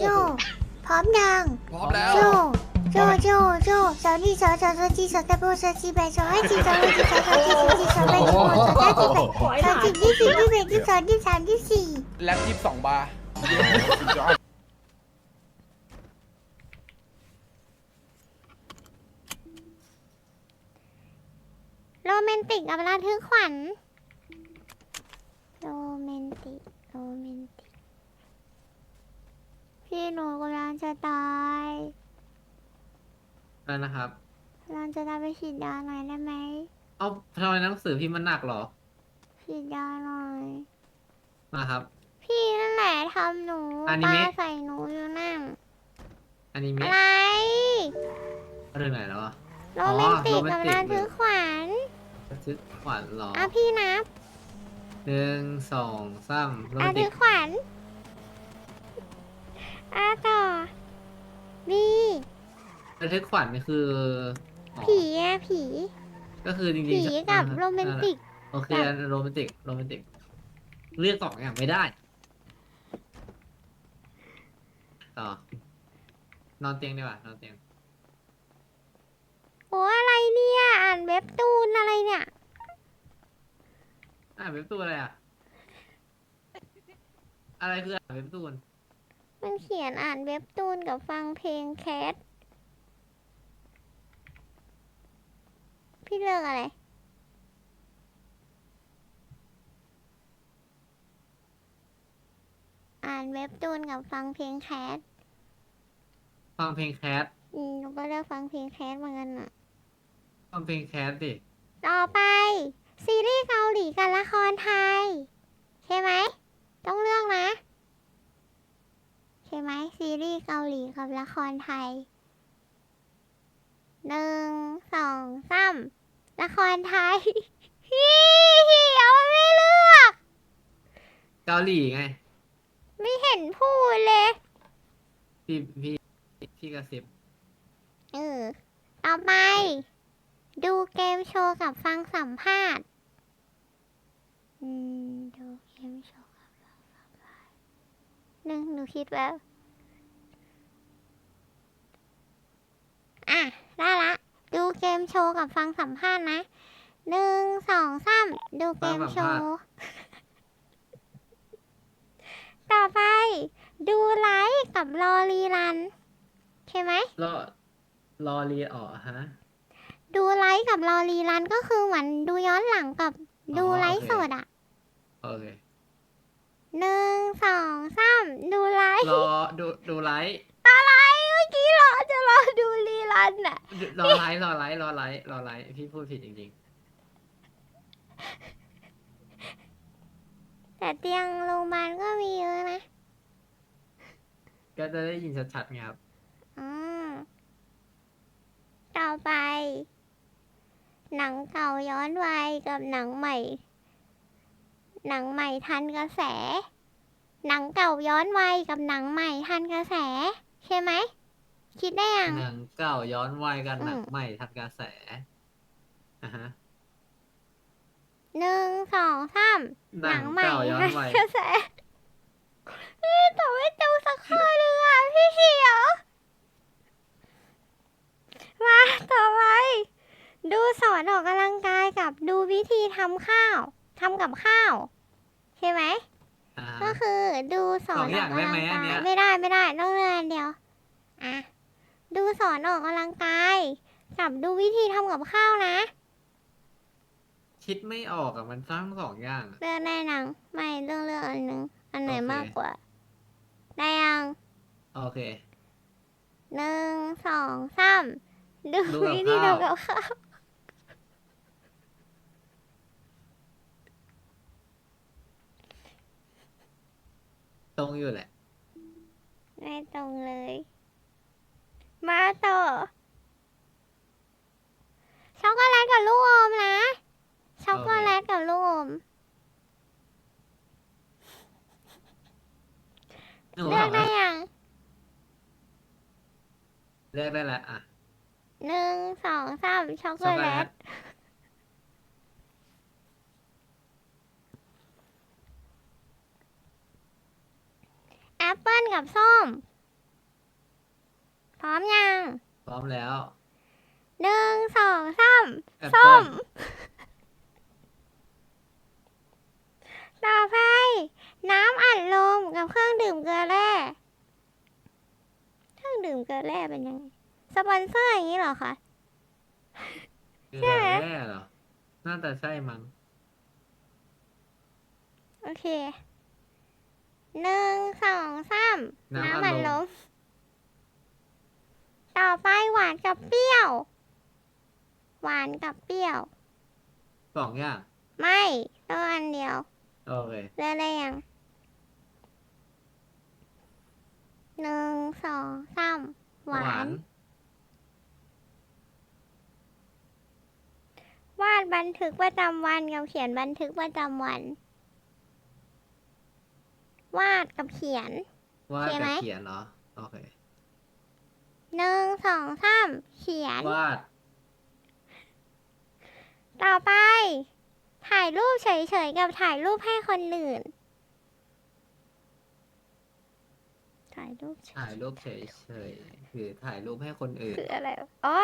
โจ พร้อมยัง พร้อมแล้ว โจ โจ โจ โจสาวนี่สาวสาวสาวจีสาวตะโบสาวจีแบสาวให้จีสาวให้จีสาวสาวจีสาวจีสาวแบสาวสาวจีแบสาวจีที่สี่ที่แบที่สองที่สามที่สี่แล็บยี่สิบสองบาร์โรแมนติกกับระทึกขวัญ โรแมนติก โรแมนติก พี่หนูกำลังจะตายแล้วนะครับ กำลังจะตายไปฉีดยาหน่อยได้ไหมเอาทำไมหนังสือพิมพ์มันหนักเหรอฉีดยาหน่อยมาครับ พี่นั่นแหละทำหนูอนิปาเมะ ใส่หนูอยู่นั่นอันนี้อะเมะไรเรื่องไหนแล้วอะ โรแมนติกอ๋อกับโรแมระนติกทึกขวัญซื้อขวัญเหรออะพี่นับหนึ่งสองสามโรแมระนติทึกกขวัญ อะต่อบีระทึกขวัญนี่คืออ๋อผีอะผีก็คือจริงๆผีกับอ่าโรแมนติก โอเคโรแมนติกโรแมนติก เลือกสองอย่างไม่ได้ต่อนอนเตียงดีกว่านอนเตียง โอ้อะไรเนี่ย อ่านเว็บตูนอะไรเนี่ย อ่านเว็บตูนอะไรอะ อะไรคืออ่านเว็บตูน มันเขียนอ่านเว็บตูนกับฟังเพลงแคท พี่เลือกอะไร อ่านเว็บตูนกับฟังเพลงแคท ฟังเพลงแคสอืมหนูก็เลือกฟังเพลงแคทเหมือนกันอะฟังเพลงแคสดิ ต่อไป ซีรีส์เกาหลีกับละครไทย ใช่ไหม ต้องเลือกนะ ใช่ไหมซีรีส์ เกาหลีกับละครไทยหนึ่งสองสามละครไทยฮี่เอาไม่เลือก เกาหลีไง ไม่เห็นพูดเลย พี่พี่พี่กระซิบเออต่อไป ดูเกมโชว์กับฟังสัมภาษณ์อืมดูเกมโชว์กับฟังสัมภาษณ์หนึ่งหนูคิดแล้ว อะ ได้ละ ดูเกม โชว์กับฟังสัมภาษณ์นะหนึ่งสองสามดูเกมโชว์ ต่อไป ดูไลฟ์กับรอรีรัน ใช่ไหมรอรอเรียนอ๋อฮะ ดูไลฟ์กับรอรีรันก็คือเหมือนดูย้อนหลังกับอ๋อดูไลฟ์โอเคสดอะโอเคหนึ่งสองสามดูไลฟ์รอดูดูไลฟ์ อะไรเมื่อกี้รอจะรอดูรีรันอะดูรอไลฟ์รอไลฟ์รอไลฟ์รอไลฟ์พี่พูดผิดจริงแต่เตียงโรงพยาบาลก็มีเยอะนะๆ ก็จะได้ยินชัดๆไงครับ อืมต่อไป หนังเก่าย้อนวัยกับหนังใหม่ หนังใหม่ทันกระแส หนังเก่าย้อนวัยกับหนังใหม่ทันกระแส ใช่ไหม คิดได้ยัง หนังเก่าย้อนวัยกันหนังอืม ใหม่ทันกระแสอะฮะหนึ่งสองสามหนังเก่าย้อนวัยกระแสเอ้ยแต่ไม่ดูสักข้อหนึ่งอะพี่เขียว มาต่อไป ดูสอนออกกำลังกายกับดูวิธีทำข้าวทำกับข้าว ใช่ไหมอ่า ก็คือดูสอนสองอออย่างกกำลังได้ไหมอักานเนี้ยยไม่ได้ไม่ได้ต้องเลือกอันเดียวอะดูสอนออกกำลังกายกับดูวิธีทำกับข้าวนะคิดไม่ออกอะมันทั้งสองอย่างอะ เลือกได้นังไม่เลือกเลือกอันหนึ่งอันไหนโอเค มากกว่า ได้ยังโอเค หนึ่งสองสามดูดูกับวิธีข้าว ทำกับข้าว รงอยู่แหละ ไม่ตรงเลย มาต่อช็อกโกแลตกับลูกอมนะช็อกโกแลตกับลูกอม หนูเลือกทำได้อะยังเลือกได้แล้วอะหนึ่งสองสามช็อกโกช็อกโกแลแลตต แอปเปิ้ล กับส้มร้อมยังพร้อมแล้ว หนึ่งสองสามแอปส้เปิ้มลต่อไป น้ำอัดลมกับเครื่องดื่มเกลือแร่ เครื่องดื่มเกลือแร่เป็นยังไง สปอนเซอร์อย่างนี้เหรอคะคือใช่ไหมแร่เหรอน่าจะใช่มั้งโอเค หนึ่งสองสามน้ำน้ำอัอัดดลลมมต่อไปหวานกับเปรี้ยว หวานกับเปรี้ยว สองอย่าง ไม่ต้องอันเดียว โอเคเลือกได้ยังหนึ่งสองสามหวาน วาดบันทึกประจำวันกับเขียนบันทึกประจำวัน วาดกับเขียน วาดโอเคไหมกับเขียนเหรอ โอเคหนึ่งสองสามเขียน วาด ต่อไป ถ่ายรูปเฉยๆ กับถ่ายรูปให้คนอื่น ถ่ายรูปเฉยถ่ายรูปเฉยๆคือถ่ายรูปให้คนอื่น คืออะไรวะอ๋อ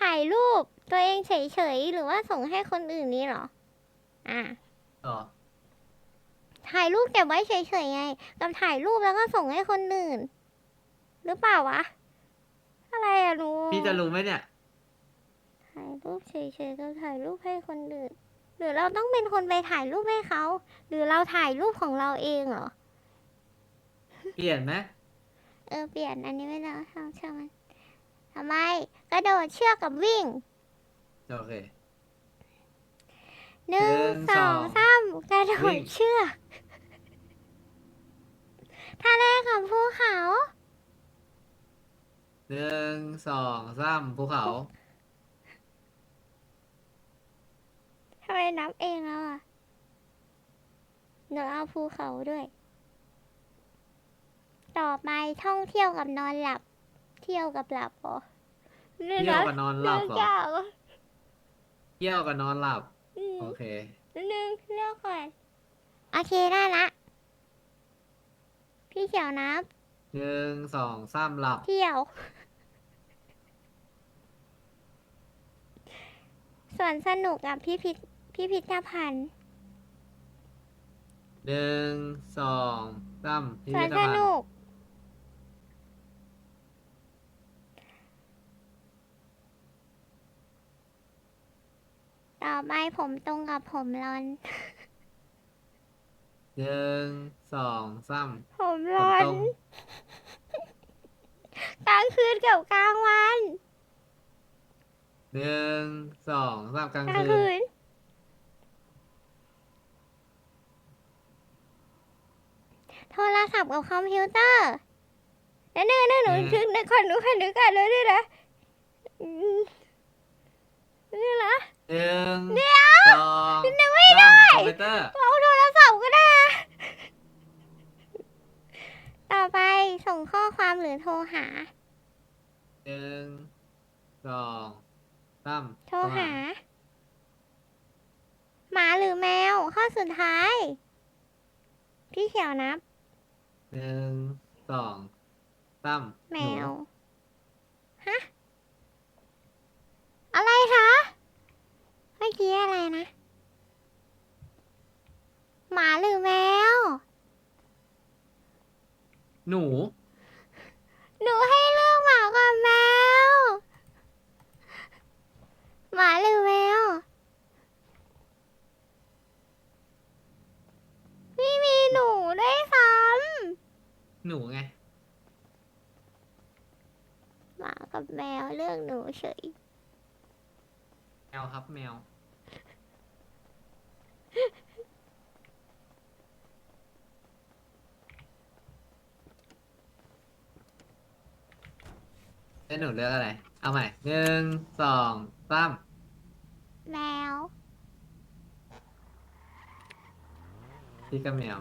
ถ่ายรูปตัวเองเฉยๆ หรือว่าส่งให้คนอื่นนี่เหรอ อะต่อ ถ่ายรูปเก็บไว้เฉยๆไง กับถ่ายรูปแล้วก็ส่งให้คนอื่น หรือเปล่าวะ อะไรอะหนูพี่จะรู้ไหมเนี่ย ถ่ายรูปเฉยๆกับถ่ายรูปให้คนอื่น หรือเราต้องเป็นคนไปถ่ายรูปให้เขา หรือเราถ่ายรูปของเราเองเหรอ เปลี่ยนไหมเออเปลี่ยนอันนี้ไม่ได้ทำเชื่อมันทำไม กระโดดเชือกกับวิ่ง โอเค หนึ่งหนึ่งสสอองงสามกระโดวิ่ดง เชือกทะเลกับภูเขาหนึ่งสองสามภูเขา ทำไมนับเองแล้วอะหนูเอาภูเขาด้วย ต่อไปท่องเที่ยวกับนอนหลับ เที่ยวกับหลับเหรอเที่ยวกับนอนหลับเหรอเลือกยากอะเที่ยวกับนอนหลับ อืมโอเคหนึ่งเลือกก่อน โอเคได้ละ พี่เขียวนับ หนึ่งสองสามหลับ เที่ยวส่วนสนุกกับพิพิธพิพิธภัณฑ์หนึ่งสองสามพิส่วพินธสภัณฑ์นุก ต่อไปผมตรงกับผมรอน หนึ่งสองสามผมผรมอตนรงกลางคืนกับกลางวัน หนึ่งสองสามกลางกลางคืคืนน โทรศัพท์กับคอมพิวเตอร์แล้วนึกนึกหนูนึกนึกคนหนูคนหนูกันเลยด้วยนะอืมนี่นะ หนึ่งเดี๋ยวสองนึกไม่สามคอมพิวเตอร์เอาโทรศัพท์ก็ได้นะต่อไปส่งข้อความหรือโทรหา หนึ่งสองสามโทรหา หมาหรือแมว ข้อสุดท้าย พี่เขียวนับหนึ่งสองสามแมหนู ว ฮะ อะไรคะเมื่อกี้อะไรนะ หมาหรือแมว หนู หนูให้เลือกหมากับแมว หมาหรือแมว ไม่มีหนูด้วยซ้หนูไงำหมากับแมวเลือกหนูเฉย แมวครับแมว แล้วหนูเลือกอะไร เอาใหม่หนึ่งสองสามแมว พี่ก็แมว